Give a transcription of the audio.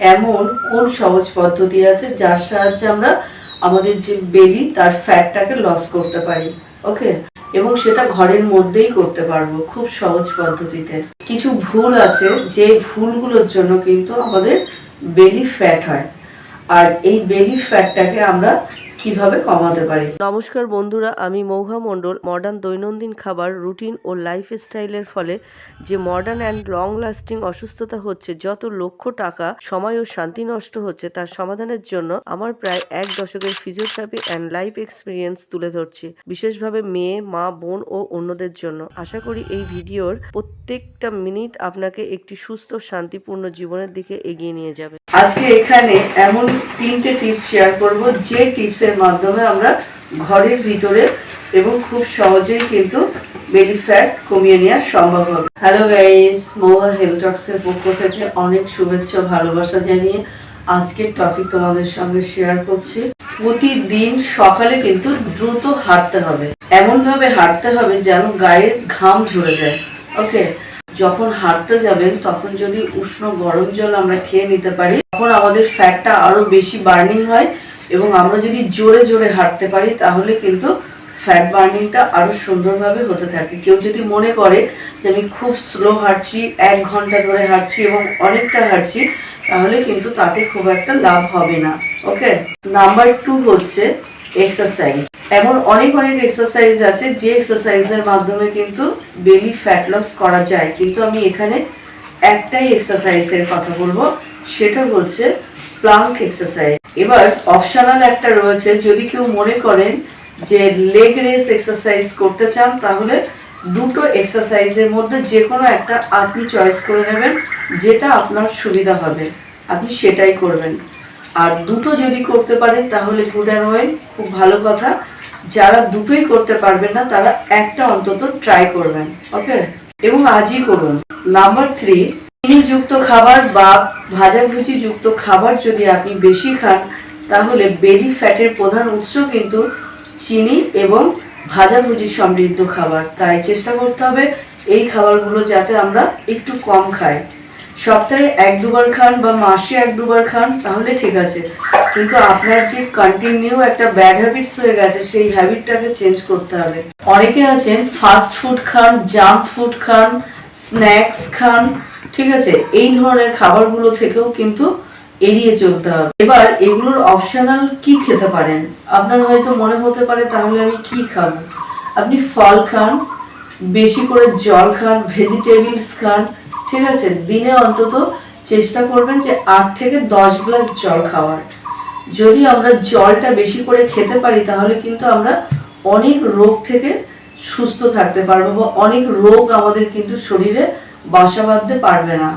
এমন কোন সহজ পদ্ধতি আছে যার সাহায্যে আমরা আমাদের যে বেবি তার ফ্যাটটাকে লস করতে পারি? ওকে এবং সেটা ঘরের মধ্যেই করতে পারব, খুব সহজ পদ্ধতিতে। কিছু ভুল আছে, যে ভুলগুলোর জন্য কিন্তু আমাদের বেলি ফ্যাট হয়। আর এই বেলি ফ্যাটটাকে আমরা কীভাবে কমাতে পারি? নমস্কার বন্ধুরা, আমি মৌহা মণ্ডল। মডার্ন দৈনন্দিন খাবার রুটিন ও লাইফস্টাইলের ফলে যে মডার্ন অ্যান্ড লং লাস্টিং অসুস্থতা হচ্ছে, যত লক্ষ টাকা সময় ও শান্তি নষ্ট হচ্ছে, তার সমাধানের জন্য আমার প্রায় এক দশকের ফিজিওথেরাপি অ্যান্ড লাইফ এক্সপিরিয়েন্স তুলে ধরছি, বিশেষভাবে মেয়ে, মা, বোন ও অন্যদের জন্য। আশা করি এই ভিডিওর প্রত্যেকটা মিনিট আপনাকে একটি সুস্থ, শান্তিপূর্ণ জীবনের দিকে এগিয়ে নিয়ে যাবে। আজকে এখানে এমন তিনটে টিপস শেয়ার করব, যে টিপসের মাধ্যমে আমরা ঘরের ভিতরে এবং খুব সহজেই কিন্তু বেলি ফ্যাট কমিয়ে নেওয়া সম্ভব হবে। হ্যালো গাইস হেলথ টক্সের পক্ষ থেকে অনেক শুভেচ্ছা ভালোবাসা জানিয়ে আজকের টপিক তোমাদের সঙ্গে শেয়ার করছি। প্রতিদিন সকালে কিন্তু দ্রুত হাঁটতে হবে। এমন ভাবে হাঁটতে হবে যেন গায়ের ঘাম ঝরে যায়। ওকে যখন হাঁটতে যাবেন, তখন যদি উষ্ণ গরম জল আমরা খেয়ে নিতে পারি তখন আমাদের ফ্যাটটা আরও বেশি বার্নিং হয় এবং আমরা যদি জোরে জোরে হাঁটতে পারি, তাহলে কিন্তু ফ্যাট বার্নিংটা আরও সুন্দরভাবে হতে থাকে। কেউ যদি মনে করে যে আমি খুব স্লো হাঁটছি, এক ঘণ্টা ধরে হাঁটছি এবং অনেকটা হাঁটছি, তাহলে কিন্তু তাতে খুব একটা লাভ হবে না। ওকে নাম্বার টু হচ্ছে এক্সারসাইজ এমন অনেক অনেক এক্সারসাইজ আছে যে এক্সারসাইজের মাধ্যমে কিন্তু বেলি ফ্যাট লস করা যায়। কিন্তু আমি এখানে একটাই এক্সারসাইজের কথা বলব। সেটা হচ্ছে প্লাঙ্ক এক্সারসাইজ এবার অপশনাল একটা রয়েছে, যদি কেউ মনে করেন যে লেগ রেস এক্সারসাইজ করতে চান, তাহলে দুটো এক্সারসাইজের মধ্যে যে কোনো একটা আপনি চয়েস করে নেবেন, যেটা আপনার সুবিধা হবে। আপনি সেটাই করবেন। আর দুটো যদি করতে পারেন, তাহলে গুড অ্যান্ড ওয়েল খুব ভালো কথা। যারা দুটোই করতে পারবেন না, তারা একটা অন্তত ট্রাই করবেন। ওকে এবং আজই করুন। নাম্বার থ্রি চিনিযুক্ত খাবার বা ভাজাভুজি যুক্ত খাবার যদি আপনি বেশি খান, তাহলে বেলি ফ্যাটের প্রধান উৎস কিন্তু চিনি এবং ভাজাভুজি সমৃদ্ধ খাবার। তাই চেষ্টা করতে হবে এই খাবারগুলো যাতে আমরা একটু কম খাই। সপ্তাহে এক দুবার খান বা মাসে এক দুবার খান, তাহলে ঠিক আছে। কিন্তু আপনার যে কন্টিনিউ একটা ব্যাড হ্যাবিটস হয়ে গেছে, সেই হ্যাবিটটাকে চেঞ্জ করতে হবে। অনেকে আছেন ফাস্ট ফুড খান জাঙ্ক ফুড খান স্ন্যাক্স খান ঠিক আছে, এই ধরনের খাবারগুলো থেকেও কিন্তু এড়িয়ে চলতে হবে। এবার এগুলোর অপশনাল কি খেতে পারেন? আপনার হয়তো মনে হতে পারে, তাহলে আমি কি খাব? আপনি ফল খান, বেশি করে জল খান ভেজিটেবলস খান, ঠিক আছে? দিনে অন্তত চেষ্টা করবেন যে আট থেকে দশ গ্লাস জল খাওয়ার। যদি আমরা জলটা বেশি করে খেতে পারি, তাহলে কিন্তু আমরা অনেক রোগ থেকে সুস্থ থাকতে পারব বা অনেক রোগ আমাদের কিন্তু শরীরে বাসা বাঁধতে পারবে না।